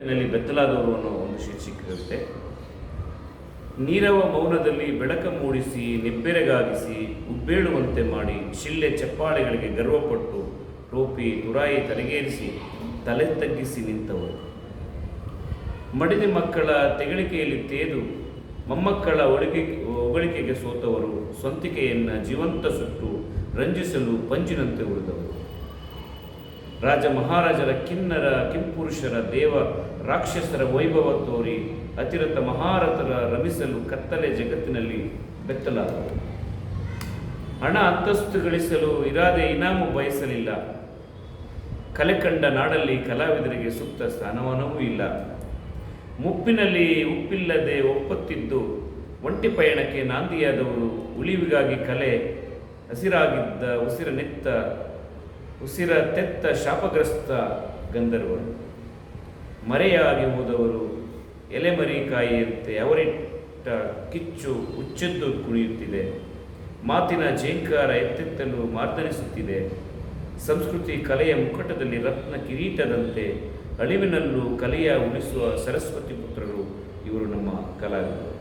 ನಲ್ಲಿ ಬೆತ್ತಲಾದವರು ಅನ್ನೋ ಒಂದು ಶೀರ್ಷಿಕೆ ನೀರವ ಮೌನದಲ್ಲಿ ಬೆಳಕ ಮೂಡಿಸಿ, ನಿಬ್ಬೆರಗಾಗಿಸಿ ಉಬ್ಬೇಳುವಂತೆ ಮಾಡಿ ಶಿಲ್ಲೆ ಚಪ್ಪಾಳೆಗಳಿಗೆ ಗರ್ವಪಟ್ಟು ಟೋಪಿ ತುರಾಯಿ ತಲೆಗೇರಿಸಿ ತಲೆ ತಗ್ಗಿಸಿ ನಿಂತವರು. ಮಡಿದ ಮಕ್ಕಳ ತೆಗಳಿಕೆಯಲ್ಲಿ ತೇದು ಮೊಮ್ಮಕ್ಕಳ ಒಳಗೆ, ಹೊಗಳಿಕೆಗೆ ಸೋತವರು. ಸ್ವಂತಿಕೆಯನ್ನು ಜೀವಂತ ಸುಟ್ಟು ರಂಜಿಸಲು ಪಂಜಿನಂತೆ ಉಳಿದವರು. ರಾಜ ಮಹಾರಾಜರ ಕಿನ್ನರ, ಕಿಂಪುರುಷರ, ದೇವ ರಾಕ್ಷಸರ ವೈಭವ ತೋರಿ ಅತಿರಥ ಮಹಾರಥರ ರಮಿಸಲು ಕತ್ತಲೆ ಜಗತ್ತಿನಲ್ಲಿ ಬೆತ್ತಲಾದರು ಹಣ ಅಂತಸ್ತು ಗಳಿಸಲು ಇರಾದೆ ಇನಾಮು ಬಯಸಲಿಲ್ಲ. ಕಲೆ ಕಂಡ ನಾಡಲ್ಲಿ ಕಲಾವಿದರಿಗೆ ಸೂಕ್ತ ಸ್ಥಾನಮಾನವೂ ಇಲ್ಲ. ಮುಪ್ಪಿನಲ್ಲಿ ಉಪ್ಪಿಲ್ಲದೆ ಒಪ್ಪುತ್ತಿದ್ದು ಒಂಟಿ ಪಯಣಕ್ಕೆ ನಾಂದಿಯಾದವರು ಉಳಿವಿಗಾಗಿ ಕಲೆ ಹಸಿರಾಗಿದ್ದ ಉಸಿರ ನೆತ್ತ ಉಸಿರ ತೆತ್ತ ಶಾಪಗ್ರಸ್ತ ಗಂಧರ್ವರು. ಮರೆಯಾಗಿ ಹೋದವರು ಎಲೆಮರಿಕಾಯಿಯಂತೆ ಅವರಿಟ್ಟ ಕಿಚ್ಚು ಉಚ್ಚೆದ್ದು ಕುಣಿಯುತ್ತಿದೆ. ಮಾತಿನ ಜೇಂಕಾರ ಎತ್ತೆತ್ತಲು ಮಾರ್ದನಿಸುತ್ತಿದೆ. ಸಂಸ್ಕೃತಿ ಕಲೆಯ ಮುಖಟದಲ್ಲಿ ರತ್ನ ಕಿರೀಟದಂತೆ ಅಳಿವಿನಲ್ಲೂ ಕಲೆಯ ಉಳಿಸುವ ಸರಸ್ವತಿ ಪುತ್ರರು ಇವರು ನಮ್ಮ ಕಲಾವಿದರು.